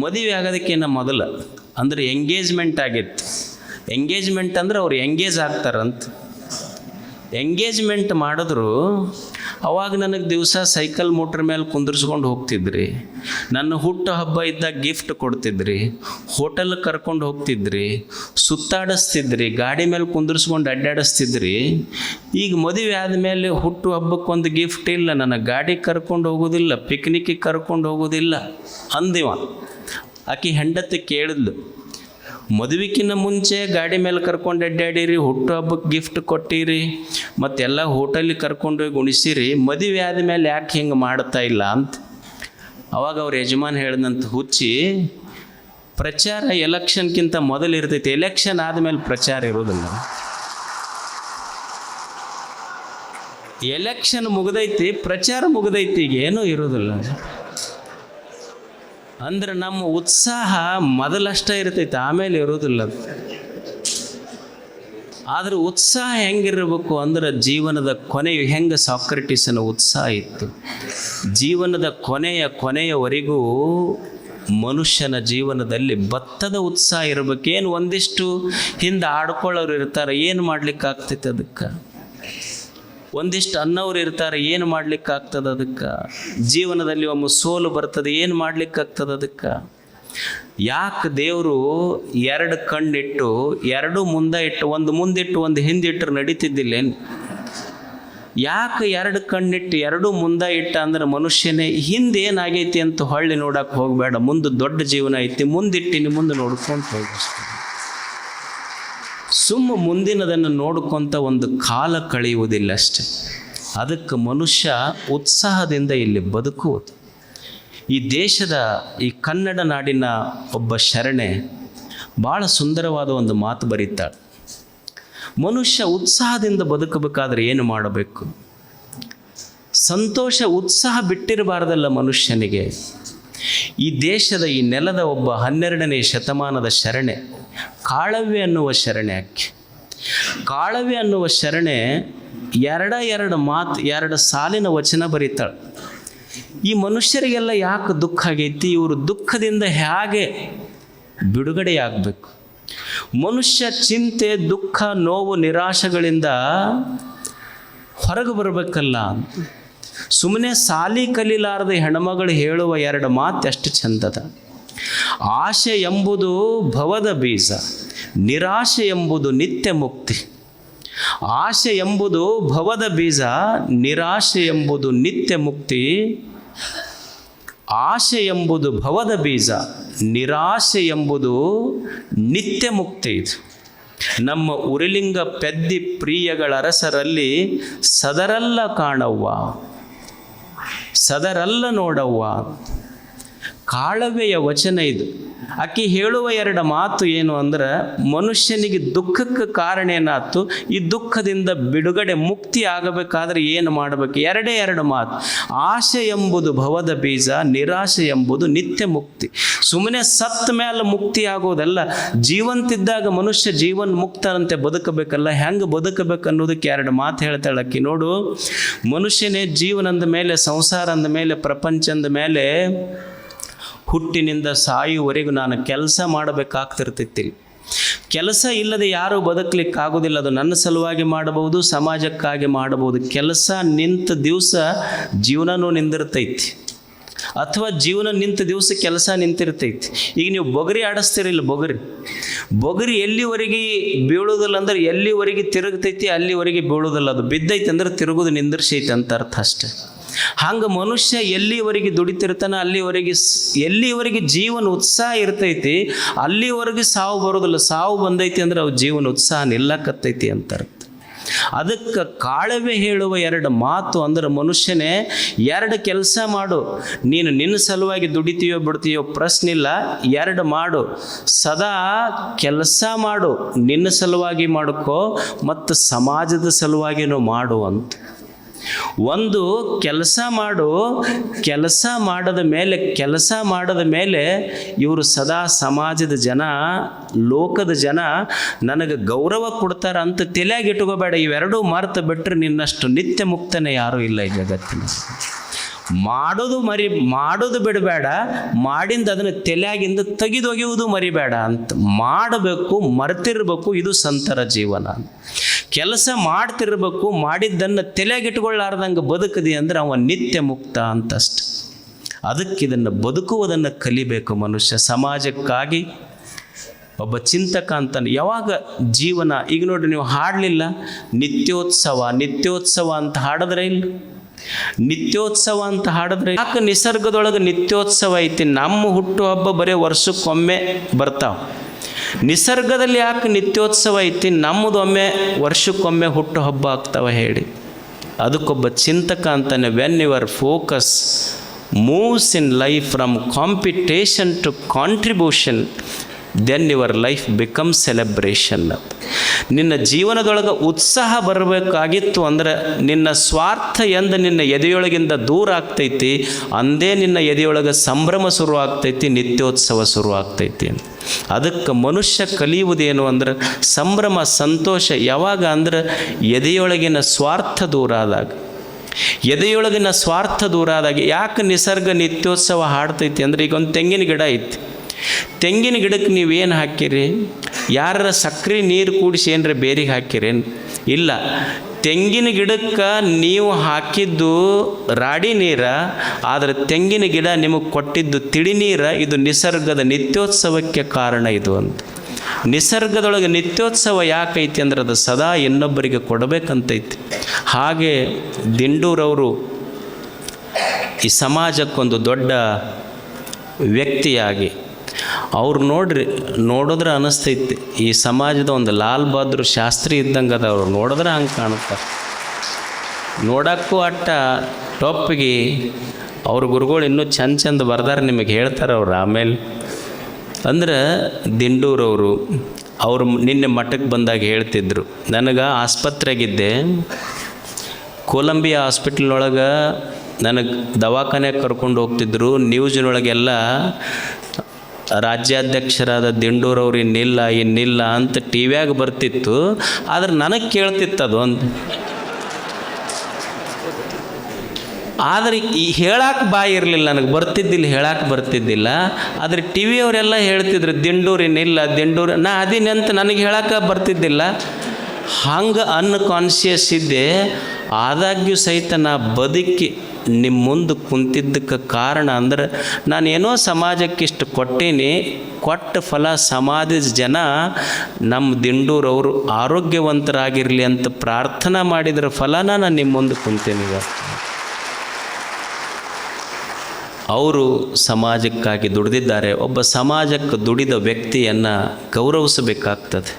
ಮದುವೆ ಆಗೋದಕ್ಕಿಂತ ಮೊದಲು? ಅಂದ್ರೆ ಎಂಗೇಜ್ಮೆಂಟ್ ಆಗಿತ್ತು. ಎಂಗೇಜ್ಮೆಂಟ್ ಅಂದ್ರೆ ಅವ್ರು ಎಂಗೇಜ್ ಆಗ್ತಾರಂತ. ಎಂಗೇಜ್ಮೆಂಟ್ ಮಾಡಿದ್ರು ಅವಾಗ ನನಗೆ ದಿವಸ ಸೈಕಲ್ ಮೋಟ್ರ್ ಮೇಲೆ ಕುಂದಿರ್ಸ್ಕೊಂಡು ಹೋಗ್ತಿದ್ರಿ. ನನ್ನ ಹುಟ್ಟು ಹಬ್ಬ ಇದ್ದಾಗ ಗಿಫ್ಟ್ ಕೊಡ್ತಿದ್ರಿ. ಹೋಟೆಲ್ ಕರ್ಕೊಂಡು ಹೋಗ್ತಿದ್ರಿ. ಸುತ್ತಾಡಿಸ್ತಿದ್ರಿ. ಗಾಡಿ ಮೇಲೆ ಕುಂದಿರ್ಸ್ಕೊಂಡು ಅಡ್ಡಾಡಿಸ್ತಿದ್ರಿ. ಈಗ ಮದುವೆ ಆದಮೇಲೆ ಹುಟ್ಟು ಹಬ್ಬಕ್ಕೊಂದು ಗಿಫ್ಟ್ ಇಲ್ಲ. ನನಗೆ ಗಾಡಿ ಕರ್ಕೊಂಡು ಹೋಗೋದಿಲ್ಲ. ಪಿಕ್ನಿಕ್ಕಿಗೆ ಕರ್ಕೊಂಡು ಹೋಗೋದಿಲ್ಲ. ಅಂದಿವ ಆಕೆ ಹೆಂಡತಿ ಕೇಳಿದ್ಲು. ಮದುವೆಕಿನ್ನ ಮುಂಚೆ ಗಾಡಿ ಮೇಲೆ ಕರ್ಕೊಂಡು ಅಡ್ಡಾಡಿರಿ, ಹುಟ್ಟು ಹಬ್ಬಕ್ಕೆ ಗಿಫ್ಟ್ ಕೊಟ್ಟಿರಿ, ಮತ್ತೆಲ್ಲ ಹೋಟೆಲಿಗೆ ಕರ್ಕೊಂಡೋಗಿ ಉಣಿಸಿರಿ, ಮದುವೆ ಆದಮೇಲೆ ಯಾಕೆ ಹಿಂಗೆ ಮಾಡ್ತಾ ಇಲ್ಲ ಅಂತ. ಅವಾಗ ಅವ್ರ ಯಜಮಾನ್ ಹೇಳಿದಂತ ಹುಚ್ಚಿ, ಪ್ರಚಾರ ಎಲೆಕ್ಷನ್ಗಿಂತ ಮೊದಲು ಇರ್ತೈತಿ ಎಲೆಕ್ಷನ್ ಆದಮೇಲೆ ಪ್ರಚಾರ ಇರೋದಿಲ್ಲ. ಎಲೆಕ್ಷನ್ ಮುಗ್ದೈತಿ, ಪ್ರಚಾರ ಮುಗ್ದೈತಿ, ಈಗ ಏನೂ ಇರೋದಿಲ್ಲ. ಅಂದ್ರೆ ನಮ್ಮ ಉತ್ಸಾಹ ಮೊದಲಷ್ಟೇ ಇರ್ತೈತೆ, ಆಮೇಲೆ ಇರೋದಿಲ್ಲ ಆದ್ರೆ ಉತ್ಸಾಹ ಹೆಂಗಿರಬೇಕು ಅಂದ್ರೆ ಜೀವನದ ಕೊನೆಯು ಹೆಂಗೆ ಸಾಕ್ರೆಟಿಸನ ಉತ್ಸಾಹ ಇತ್ತು. ಜೀವನದ ಕೊನೆಯ ಕೊನೆಯವರೆಗೂ ಮನುಷ್ಯನ ಜೀವನದಲ್ಲಿ ಭತ್ತದ ಉತ್ಸಾಹ ಇರಬೇಕೇನು ಒಂದಿಷ್ಟು ಹಿಂದೆ ಆಡ್ಕೊಳ್ಳೋರು ಇರ್ತಾರೆ, ಏನು ಮಾಡ್ಲಿಕ್ಕೆ ಆಗ್ತೈತೆ ಅದಕ್ಕೆ? ಒಂದಿಷ್ಟು ಅನ್ನವ್ರು ಇರ್ತಾರೆ, ಏನು ಮಾಡ್ಲಿಕ್ಕೆ ಆಗ್ತದೆ ಅದಕ್ಕೆ? ಜೀವನದಲ್ಲಿ ಒಮ್ಮೆ ಸೋಲು ಬರ್ತದೆ, ಏನು ಮಾಡ್ಲಿಕ್ಕೆ ಆಗ್ತದೆ ಅದಕ್ಕೆ? ಯಾಕೆ ದೇವರು ಎರಡು ಕಣ್ಣಿಟ್ಟು, ಎರಡು ಮುಂದೆ ಇಟ್ಟು ಒಂದು ಮುಂದಿಟ್ಟು, ಒಂದು ಹಿಂದಿಟ್ಟರು ನಡೀತಿದ್ದಿಲ್ಲೇನು? ಯಾಕೆ ಎರಡು ಕಣ್ಣಿಟ್ಟು, ಎರಡು ಮುಂದೆ ಇಟ್ಟ ಅಂದ್ರೆ ಮನುಷ್ಯನೇ ಹಿಂದೆ ಏನಾಗೈತಿ ಅಂತ ಹೊಳ್ಳಿ ನೋಡಕ್ಕೆ ಹೋಗಬೇಡ. ಮುಂದೆ ದೊಡ್ಡ ಜೀವನ ಐತಿ, ಮುಂದಿಟ್ಟಿನಿ, ಮುಂದೆ ನೋಡ್ಕೊಂಡು ಹೋಗಿ ಸುಮ್ಮ ಮುಂದಿನದನ್ನು ನೋಡ್ಕೊಂತ ಒಂದು ಕಾಲ ಕಳೆಯುವುದಿಲ್ಲ ಅಷ್ಟೆ. ಅದಕ್ಕೆ ಮನುಷ್ಯ ಉತ್ಸಾಹದಿಂದ ಇಲ್ಲಿ ಬದುಕುವುದು. ಈ ದೇಶದ, ಈ ಕನ್ನಡ ನಾಡಿನ ಒಬ್ಬ ಶರಣೆ ಭಾಳ ಸುಂದರವಾದ ಒಂದು ಮಾತು ಬರೀತಾಳೆ. ಮನುಷ್ಯ ಉತ್ಸಾಹದಿಂದ ಬದುಕಬೇಕಾದ್ರೆ ಏನು ಮಾಡಬೇಕು? ಸಂತೋಷ, ಉತ್ಸಾಹ ಬಿಟ್ಟಿರಬಾರ್ದಲ್ಲ ಮನುಷ್ಯನಿಗೆ. ಈ ದೇಶದ, ಈ ನೆಲದ ಒಬ್ಬ ಹನ್ನೆರಡನೇ ಶತಮಾನದ ಶರಣೆ. ಕಾಳವ್ಯ ಅನ್ನುವ ಶರಣೆ ಆಕೆ. ಕಾಳವ್ಯ ಅನ್ನುವ ಶರಣೆ ಎರಡ ಎರಡು ಮಾತು ಎರಡು ಸಾಲಿನ ವಚನ ಬರೀತಾಳೆ. ಈ ಮನುಷ್ಯರಿಗೆಲ್ಲ ಯಾಕೆ ದುಃಖ ಆಗೈತಿ? ಇವರು ದುಃಖದಿಂದ ಹೇಗೆ ಬಿಡುಗಡೆಯಾಗಬೇಕು? ಮನುಷ್ಯ ಚಿಂತೆ, ದುಃಖ, ನೋವು, ನಿರಾಶೆಗಳಿಂದ ಹೊರಗೆ ಬರಬೇಕಲ್ಲ ಸುಮ್ಮನೆ ಸಾಲಿ ಕಲೀಲಾರದ ಹೆಣ್ಮಗಳು ಹೇಳುವ ಎರಡು ಮಾತು ಎಷ್ಟು ಚಂದದ. ಆಶೆ ಎಂಬುದು ಭವದ ಬೀಜ, ನಿರಾಶೆ ಎಂಬುದು ನಿತ್ಯ ಮುಕ್ತಿ. ಆಶೆ ಎಂಬುದು ಭವದ ಬೀಜ, ನಿರಾಶೆ ಎಂಬುದು ನಿತ್ಯ ಮುಕ್ತಿ. ಆಶೆ ಎಂಬುದು ಭವದ ಬೀಜ, ನಿರಾಶೆ ಎಂಬುದು ನಿತ್ಯ ಮುಕ್ತಿ. ಇದು ನಮ್ಮ ಉರಿಲಿಂಗ ಪೆದ್ದಿ ಪ್ರಿಯಗಳ ಅರಸರಲ್ಲಿ ಸದರಲ್ಲ ಕಾಣವ್ವ, ಸದರಲ್ಲ ನೋಡವ್ವ. ಕಾಳವೆಯ ವಚನ ಇದು. ಆಕೆ ಹೇಳುವ ಎರಡು ಮಾತು ಏನು ಅಂದ್ರೆ, ಮನುಷ್ಯನಿಗೆ ದುಃಖಕ್ಕೆ ಕಾರಣ ಏನಾಯ್ತು? ಈ ದುಃಖದಿಂದ ಬಿಡುಗಡೆ ಮುಕ್ತಿ ಆಗಬೇಕಾದ್ರೆ ಏನು ಮಾಡಬೇಕು? ಎರಡೇ ಎರಡು ಮಾತು. ಆಶೆ ಎಂಬುದು ಭವದ ಬೀಜ ನಿರಾಶೆ ಎಂಬುದು ನಿತ್ಯ ಮುಕ್ತಿ. ಸುಮ್ಮನೆ ಸತ್ತ ಮೇಲೆ ಮುಕ್ತಿ ಆಗೋದಲ್ಲ. ಜೀವಂತಿದ್ದಾಗ ಮನುಷ್ಯ ಜೀವನ್ ಮುಕ್ತರಂತೆ ಬದುಕಬೇಕಲ್ಲ. ಹೆಂಗೆ ಬದುಕಬೇಕು ಅನ್ನೋದಕ್ಕೆ ಎರಡು ಮಾತು ಹೇಳ್ತಾಳೆ ಆಕಿ ನೋಡು, ಮನುಷ್ಯನೇ ಜೀವನದ ಮೇಲೆ ಸಂಸಾರ ಅಂದ ಮೇಲೆ, ಪ್ರಪಂಚದ ಮೇಲೆ ಹುಟ್ಟಿನಿಂದ ಸಾಯುವವರೆಗೂ ನಾನು ಕೆಲಸ ಮಾಡಬೇಕಾಗ್ತಿರ್ತೈತಿ ಕೆಲಸ ಇಲ್ಲದೆ ಯಾರೂ ಬದುಕಲಿಕ್ಕಾಗೋದಿಲ್ಲ. ಅದು ನನ್ನ ಸಲುವಾಗಿ ಮಾಡಬಹುದು, ಸಮಾಜಕ್ಕಾಗಿ ಮಾಡಬಹುದು. ಕೆಲಸ ನಿಂತ ದಿವಸ ಜೀವನನೂ ನಿಂದಿರ್ತೈತಿ. ಅಥವಾ ಜೀವನ ನಿಂತ ದಿವಸ ಕೆಲಸ ನಿಂತಿರ್ತೈತಿ. ಈಗ ನೀವು ಬೊಗರಿ ಆಡಿಸ್ತಿರಲಿಲ್ಲ ಬೊಗರಿ. ಬೊಗರಿ ಎಲ್ಲಿವರೆಗೆ ಬೀಳೋದಿಲ್ಲ ಅಂದ್ರೆ ಎಲ್ಲಿವರೆಗೆ ತಿರುಗ್ತೈತಿ, ಅಲ್ಲಿವರೆಗೆ ಬೀಳೋದಿಲ್ಲ. ಅದು ಬಿದ್ದೈತೆ ಅಂದ್ರೆ ತಿರುಗುದು ನಿಂದಿರ್ಸೈತೆ ಅಂತ ಅರ್ಥ ಅಷ್ಟೆ. ಹಂಗೆ ಮನುಷ್ಯ ಎಲ್ಲಿವರೆಗೆ ದುಡಿತಿರ್ತಾನ, ಅಲ್ಲಿವರೆಗೆ ಎಲ್ಲಿವರೆಗೆ ಜೀವನ ಉತ್ಸಾಹ ಇರ್ತೈತಿ, ಅಲ್ಲಿವರೆಗೆ ಸಾವು ಬರೋದಿಲ್ಲ. ಸಾವು ಬಂದೈತಿ ಅಂದ್ರೆ ಅವು ಜೀವನ ಉತ್ಸಾಹ ನಿಲ್ಲಕತ್ತೈತಿ ಅಂತ ಅರ್ಥ ಅದಕ್ಕೆ ಕಾಳವೆ ಹೇಳುವ ಎರಡು ಮಾತು ಅಂದ್ರೆ ಮನುಷ್ಯನೇ ಎರಡು ಕೆಲಸ ಮಾಡು. ನೀನು ನಿನ್ನ ಸಲುವಾಗಿ ದುಡಿತೀಯೋ ಬಿಡ್ತೀಯೋ ಪ್ರಶ್ನೆ ಇಲ್ಲ. ಎರಡು ಮಾಡು. ಸದಾ ಕೆಲಸ ಮಾಡು. ನಿನ್ನ ಸಲುವಾಗಿ ಮಾಡ್ಕೋ ಮತ್ತು ಸಮಾಜದ ಸಲುವಾಗಿನೂ ಮಾಡು ಅಂತ. ಒಂದು ಕೆಲಸ ಮಾಡು, ಕೆಲಸ ಮಾಡದ ಮೇಲೆ, ಕೆಲಸ ಮಾಡದ ಮೇಲೆ ಇವರು ಸದಾ ಸಮಾಜದ ಜನ, ಲೋಕದ ಜನ ನನಗೆ ಗೌರವ ಕೊಡ್ತಾರ ಅಂತ ತಲೆಯಾಗಿ ಇಟ್ಕೋಬೇಡ. ಇವೆರಡೂ ಮರೆತು ಬಿಟ್ಟರೆ ನಿನ್ನಷ್ಟು ನಿತ್ಯ ಮುಕ್ತನೇ ಯಾರೂ ಇಲ್ಲ ಈ ಜಗತ್ತಿನ. ಮಾಡೋದು ಮರಿ, ಮಾಡೋದು ಬಿಡಬೇಡ. ಮಾಡಿಂದ ಅದನ್ನು ತಲೆಯಾಗಿಂದ ತೆಗೆದೊಗೆಯುವುದು ಮರಿಬೇಡ ಅಂತ. ಮಾಡಬೇಕು, ಮರೆತಿರ್ಬೇಕು, ಇದು ಸಂತರ ಜೀವನ. ಕೆಲಸ ಮಾಡ್ತಿರ್ಬೇಕು, ಮಾಡಿದ್ದನ್ನು ತಲೆಗಿಟ್ಕೊಳ್ಳಾರ್ದಂಗೆ ಬದುಕದಿ ಅಂದ್ರೆ ಅವ ನಿತ್ಯ ಮುಕ್ತ ಅಂತಷ್ಟು. ಅದಕ್ಕೆ ಇದನ್ನು ಬದುಕುವುದನ್ನು ಕಲಿಬೇಕು ಮನುಷ್ಯ ಸಮಾಜಕ್ಕಾಗಿ. ಒಬ್ಬ ಚಿಂತಕ ಅಂತಾನೆ, ಯಾವಾಗ ಜೀವನ, ಈಗ ನೋಡ್ರಿ ನೀವು ಹಾಡಲಿಲ್ಲ, ನಿತ್ಯೋತ್ಸವ ನಿತ್ಯೋತ್ಸವ ಅಂತ ಹಾಡಿದ್ರೆ ಇಲ್ಲ. ನಿತ್ಯೋತ್ಸವ ಅಂತ ಹಾಡಿದ್ರೆ ಯಾಕೆ ನಿಸರ್ಗದೊಳಗೆ ನಿತ್ಯೋತ್ಸವ ಐತಿ, ನಮ್ಮ ಹುಟ್ಟು ಹಬ್ಬ ಬರೀ ವರ್ಷಕ್ಕೊಮ್ಮೆ ಬರ್ತಾವ. ನಿಸರ್ಗದಲ್ಲಿ ಯಾಕೆ ನಿತ್ಯೋತ್ಸವ ಐತಿ? ನಮ್ಮದೊಮ್ಮೆ ವರ್ಷಕ್ಕೊಮ್ಮೆ ಹುಟ್ಟು ಹಬ್ಬ ಆಗ್ತಾವ ಹೇಳಿ. ಅದಕ್ಕೊಬ್ಬ ಚಿಂತಕ ಅಂತಾನೆ when your focus moves in life from competition to contribution then your life become celebration ನಿನ್ನ ಜೀವನದೊಳಗೆ ಉತ್ಸಾಹ ಬರಬೇಕಾಗಿತ್ತು ಅಂದರೆ ನಿನ್ನ ಸ್ವಾರ್ಥ ಎಂದು ನಿನ್ನ ಎದೆಯೊಳಗಿಂದ ದೂರ ಆಗ್ತೈತಿ, ಅಂದೇ ನಿನ್ನ ಎದೆಯೊಳಗೆ ಸಂಭ್ರಮ ಶುರುವಾಗ್ತೈತಿ ನಿತ್ಯೋತ್ಸವ ಶುರು ಆಗ್ತೈತಿ. ಅದಕ್ಕೆ ಮನುಷ್ಯ ಕಲಿಯುವುದೇನು ಅಂದ್ರೆ ಸಂಭ್ರಮ, ಸಂತೋಷ ಯಾವಾಗ ಅಂದ್ರೆ ಎದೆಯೊಳಗಿನ ಸ್ವಾರ್ಥ ದೂರ ಆದಾಗ. ಎದೆಯೊಳಗಿನ ಸ್ವಾರ್ಥ ದೂರ ಆದಾಗ ಯಾಕೆ ನಿಸರ್ಗ ನಿತ್ಯೋತ್ಸವ ಹಾಡ್ತೈತಿ ಅಂದ್ರೆ ಈಗ ಒಂದು ತೆಂಗಿನ ಗಿಡ ಐತಿ. ತೆಂಗಿನ ಗಿಡಕ್ಕೆ ನೀವೇನು ಹಾಕಿರಿ? ಯಾರ ಸಕ್ರೆ ನೀರು ಕೂಡಿಸಿ ಏನರ ಬೇರಿಗೆ ಹಾಕಿರೇನು ಇಲ್ಲ, ತೆಂಗಿನ ಗಿಡಕ್ಕೆ ನೀವು ಹಾಕಿದ್ದು ರಾಡಿ ನೀರ, ಆದರೆ ತೆಂಗಿನ ಗಿಡ ನಿಮಗೆ ಕೊಟ್ಟಿದ್ದು ತಿಳಿ ನೀರ, ಇದು ನಿಸರ್ಗದ ನಿತ್ಯೋತ್ಸವಕ್ಕೆ ಕಾರಣ ಇದು ಅಂತ. ನಿಸರ್ಗದೊಳಗೆ ನಿತ್ಯೋತ್ಸವ ಯಾಕೈತಿ ಅಂದ್ರೆ ಅದು ಸದಾ ಇನ್ನೊಬ್ಬರಿಗೆ ಕೊಡಬೇಕಂತೈತಿ. ಹಾಗೆ ದಿಂಡೂರವರು ಈ ಸಮಾಜಕ್ಕೊಂದು ದೊಡ್ಡ ವ್ಯಕ್ತಿಯಾಗಿ ಅವ್ರು ನೋಡ್ರಿ, ನೋಡಿದ್ರೆ ಅನಿಸ್ತೈತಿ. ಈ ಸಮಾಜದ ಒಂದು ಲಾಲ್ ಬಹದ್ದೂರ್ ಶಾಸ್ತ್ರಿ ಇದ್ದಂಗೆ ಅದ, ಅವ್ರು ನೋಡಿದ್ರೆ ಹಂಗೆ ಕಾಣುತ್ತಾರೆ ನೋಡೋಕ್ಕೂ ಅಟ್ಟ ಟೊಪ್ಪಿಗೆ ಅವ್ರ ಗುರುಗಳು ಇನ್ನೂ ಚಂದ ಚಂದ ಬರ್ದಾರೆ ನಿಮಗೆ ಹೇಳ್ತಾರೆ ಅವ್ರು ಆಮೇಲೆ. ಅಂದ್ರೆ ದಿಂಡೂರವರು ಅವರು ನಿನ್ನೆ ಮಠಕ್ಕೆ ಬಂದಾಗ ಹೇಳ್ತಿದ್ರು, ನನಗೆ ಆಸ್ಪತ್ರೆಗಿದ್ದೆ ಕೊಲಂಬಿಯಾ ಹಾಸ್ಪಿಟ್ಲ್ನೊಳಗೆ ನನಗೆ ದವಾಖಾನೆಗೆ ಕರ್ಕೊಂಡು ಹೋಗ್ತಿದ್ರು. ನ್ಯೂಸ್ನೊಳಗೆಲ್ಲ ರಾಜ್ಯಾಧ್ಯಕ್ಷರಾದ ದಿಂಡೂರವ್ರು ಇನ್ನಿಲ್ಲ ಇನ್ನಿಲ್ಲ ಅಂತ ಟಿ ವ್ಯಾಗ ಬರ್ತಿತ್ತು, ಆದ್ರೆ ನನಗೆ ಕೇಳ್ತಿತ್ತು ಅದು ಆದ್ರೆ ಈ ಹೇಳಕ್ಕೆ ಬಾಯಿ ಇರಲಿಲ್ಲ, ನನಗೆ ಬರ್ತಿದ್ದಿಲ್ಲ ಹೇಳಕ್ಕೆ ಬರ್ತಿದ್ದಿಲ್ಲ. ಆದರೆ ಟಿ ವಿಯವರೆಲ್ಲ ಹೇಳ್ತಿದ್ರು ದಿಂಡೂರಿನಿಲ್ಲ ದಿಂಡೂರು, ನಾ ಅದಿನಂತ ನನಗೆ ಹೇಳಕ್ಕೆ ಬರ್ತಿದ್ದಿಲ್ಲ. ಹಂಗೆ ಅನ್ಕಾನ್ಷಿಯಸ್ ಇದ್ದೆ. ಆದಾಗ್ಯೂ ಸಹಿತ ನಾ ಬದುಕಿ ನಿಮ್ಮ ಮುಂದೆ ಕುಂತಿದ್ದಕ್ಕೆ ಕಾರಣ ಅಂದ್ರೆ ನಾನು ಏನೋ ಸಮಾಜಕ್ಕೆ ಇಷ್ಟು ಕೊಟ್ಟೀನಿ, ಕೊಟ್ಟ ಫಲ ಸಮಾಜದ ಜನ ನಮ್ಮ ದಿಂಡೂರವರು ಆರೋಗ್ಯವಂತರಾಗಿರಲಿ ಅಂತ ಪ್ರಾರ್ಥನೆ ಮಾಡಿದ್ರ ಫಲನ ನಾನು ನಿಮ್ಮ ಮುಂದೆ ಕುಂತೇನೆ ಅವರು ಸಮಾಜಕ್ಕಾಗಿ ದುಡಿದಿದ್ದಾರೆ, ಒಬ್ಬ ಸಮಾಜಕ್ಕೆ ದುಡಿದ ವ್ಯಕ್ತಿಯನ್ನು ಗೌರವಿಸಬೇಕಾಗ್ತದೆ.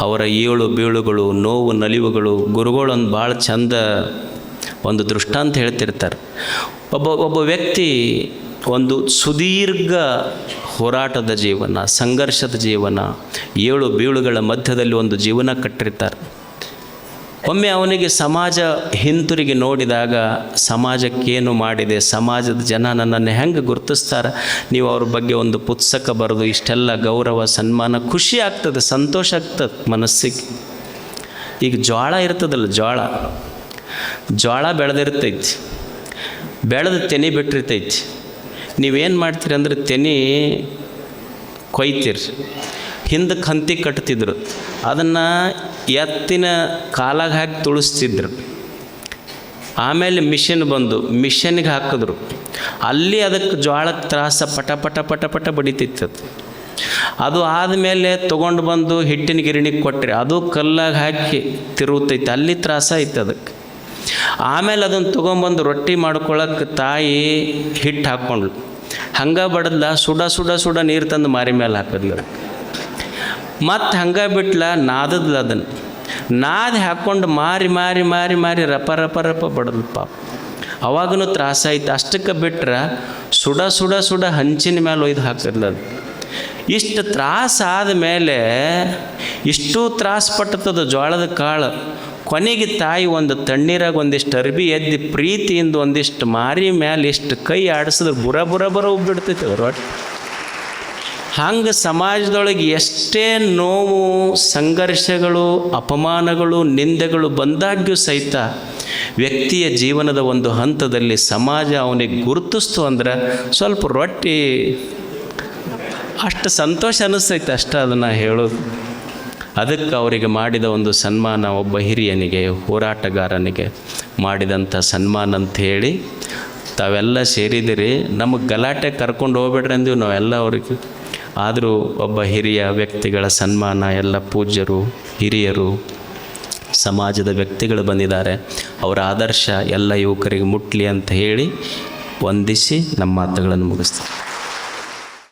ಅವರ ಏಳು ಬೀಳುಗಳು, ನೋವು, ನಲಿವುಗಳು, ಗುರುಗಳೊಂದು ಭಾಳ ಚಂದ ಒಂದು ದೃಷ್ಟಾಂತ ಹೇಳ್ತಿರ್ತಾರೆ. ಒಬ್ಬ ಒಬ್ಬ ವ್ಯಕ್ತಿ ಒಂದು ಸುದೀರ್ಘ ಹೋರಾಟದ ಜೀವನ, ಸಂಘರ್ಷದ ಜೀವನ, ಏಳು ಬೀಳುಗಳ ಮಧ್ಯದಲ್ಲಿ ಒಂದು ಜೀವನ ಕಟ್ಟಿರ್ತಾರೆ. ಒಮ್ಮೆ ಅವನಿಗೆ ಸಮಾಜ ಹಿಂತಿರುಗಿ ನೋಡಿದಾಗ ಸಮಾಜಕ್ಕೇನು ಮಾಡಿದೆ, ಸಮಾಜದ ಜನ ನನ್ನನ್ನು ಹೆಂಗೆ ಗುರುತಿಸ್ತಾರೆ? ನೀವು ಅವ್ರ ಬಗ್ಗೆ ಒಂದು ಪುಸ್ತಕ ಬರೆದು ಇಷ್ಟೆಲ್ಲ ಗೌರವ, ಸನ್ಮಾನ, ಖುಷಿ ಆಗ್ತದೆ, ಸಂತೋಷ ಆಗ್ತದೆ ಮನಸ್ಸಿಗೆ. ಈಗ ಜ್ವಾಳ ಇರ್ತದಲ್ಲ ಜೋಳ ಜೋಳ ಬೆಳೆದಿರ್ತೈತಿ. ಬೆಳೆದ ತೆನೆ ಬಿಟ್ಟಿರ್ತೈತಿ. ನೀವೇನು ಮಾಡ್ತೀರಿ ಅಂದ್ರೆ ತೆನೆ ಕೊಯ್ತೀರಿ. ಹಿಂದಕ್ಕೆ ಹಂತಿ ಕಟ್ತಿದ್ರು. ಅದನ್ನು ಎತ್ತಿನ ಕಾಲಾಗ ಹಾಕಿ ತುಳಿಸ್ತಿದ್ರು. ಆಮೇಲೆ ಮಿಷನ್ ಬಂದು ಮಿಷನ್ಗೆ ಹಾಕಿದ್ರು. ಅಲ್ಲಿ ಅದಕ್ಕೆ ಜೋಳಕ್ಕೆ ತ್ರಾಸ ಪಟ ಪಟ ಪಟ ಪಟ ಬಡಿತಿತ್ತು ಅದು. ಅದು ಆದಮೇಲೆ ತೊಗೊಂಡು ಬಂದು ಹಿಟ್ಟಿನ ಗಿರಣಿಗೆ ಕೊಟ್ಟರೆ ಅದು ಕಲ್ಲಾಗಿ ಹಾಕಿ ತಿರುಗುತ್ತೈತೆ ಅಲ್ಲಿ ತ್ರಾಸ ಐತೆ ಅದಕ್ಕೆ ಆಮೇಲೆ ಅದನ್ನು ತೊಗೊಂಬಂದು ರೊಟ್ಟಿ ಮಾಡ್ಕೊಳಕ್ಕೆ ತಾಯಿ ಹಿಟ್ಟು ಹಾಕ್ಕೊಂಡ್ಳು. ಹಂಗೆ ಬಡದ್ಲ ಸುಡ ಸುಡ ಸುಡ ನೀರು ತಂದು ಮಾರಿ ಮೇಲೆ ಹಾಕಿದ್ಲು ಮತ್ತು ಹಂಗೆ ಬಿಟ್ಲ ನಾದದ್ಲ ಅದನ್ನು ನಾದಿ ಹಾಕ್ಕೊಂಡು ಮಾರಿ ಮಾರಿ ಮಾರಿ ಮಾರಿ ರಪ ರಪ ರಪ ಬಡದ್ಲು ಪಾಪ. ಅವಾಗೂ ತ್ರಾಸಾಯ್ತು ಅಷ್ಟಕ್ಕೆ ಬಿಟ್ರೆ ಸುಡ ಸುಡ ಸುಡ ಹಂಚಿನ ಮೇಲೆ ಒಯ್ದು ಹಾಕಿದ್ಲು ಅದು. ಇಷ್ಟು ತ್ರಾಸ ಆದಮೇಲೆ ಇಷ್ಟು ತ್ರಾಸ ಪಟ್ಟತದ ಜೋಳದ ಕಾಳು. ಕೊನೆಗೆ ತಾಯಿ ಒಂದು ತಣ್ಣೀರಾಗ ಒಂದಿಷ್ಟು ಅರ್ಬಿ ಎದ್ದು ಪ್ರೀತಿಯಿಂದ ಒಂದಿಷ್ಟು ಮಾರಿ ಮ್ಯಾಲೆ ಇಷ್ಟು ಕೈ ಆಡಿಸಿದ್ರೆ ಬುರ ಬುರ ಬುರ ರೊಟ್ಟಿ ಹಂಗೆ ಸಮಾಜದೊಳಗೆ ಎಷ್ಟೇ ನೋವು, ಸಂಘರ್ಷಗಳು, ಅಪಮಾನಗಳು, ನಿಂದೆಗಳು ಬಂದಾಗ್ಯೂ ಸಹಿತ ವ್ಯಕ್ತಿಯ ಜೀವನದ ಒಂದು ಹಂತದಲ್ಲಿ ಸಮಾಜ ಅವನಿಗೆ ಗುರುತಿಸ್ತು ಅಂದ್ರೆ ಸ್ವಲ್ಪ ರೊಟ್ಟಿ ಅಷ್ಟು ಸಂತೋಷ ಅನ್ನಿಸ್ತೈತೆ ಅಷ್ಟೇ ಅದನ್ನು ಹೇಳೋದು. ಅದಕ್ಕೆ ಅವರಿಗೆ ಮಾಡಿದ ಒಂದು ಸನ್ಮಾನ ಒಬ್ಬ ಹಿರಿಯನಿಗೆ, ಹೋರಾಟಗಾರನಿಗೆ ಮಾಡಿದಂಥ ಸನ್ಮಾನ ಅಂತ ಹೇಳಿ ತಾವೆಲ್ಲ ಸೇರಿದಿರಿ ನಮಗೆ ಗಲಾಟೆ ಕರ್ಕೊಂಡು ಹೋಗ್ಬೇಡ್ರಿ ಅಂದೀವಿ ನಾವೆಲ್ಲ ಅವ್ರಿಗೆ. ಆದರೂ ಒಬ್ಬ ಹಿರಿಯ ವ್ಯಕ್ತಿಗಳ ಸನ್ಮಾನ ಎಲ್ಲ ಪೂಜ್ಯರು, ಹಿರಿಯರು, ಸಮಾಜದ ವ್ಯಕ್ತಿಗಳು ಬಂದಿದ್ದಾರೆ. ಅವರ ಆದರ್ಶ ಎಲ್ಲ ಯುವಕರಿಗೆ ಮುಟ್ಲಿ ಅಂತ ಹೇಳಿ ವಂದಿಸಿ ನಮ್ಮ ಮಾತುಗಳನ್ನು ಮುಗಿಸ್ತಾರೆ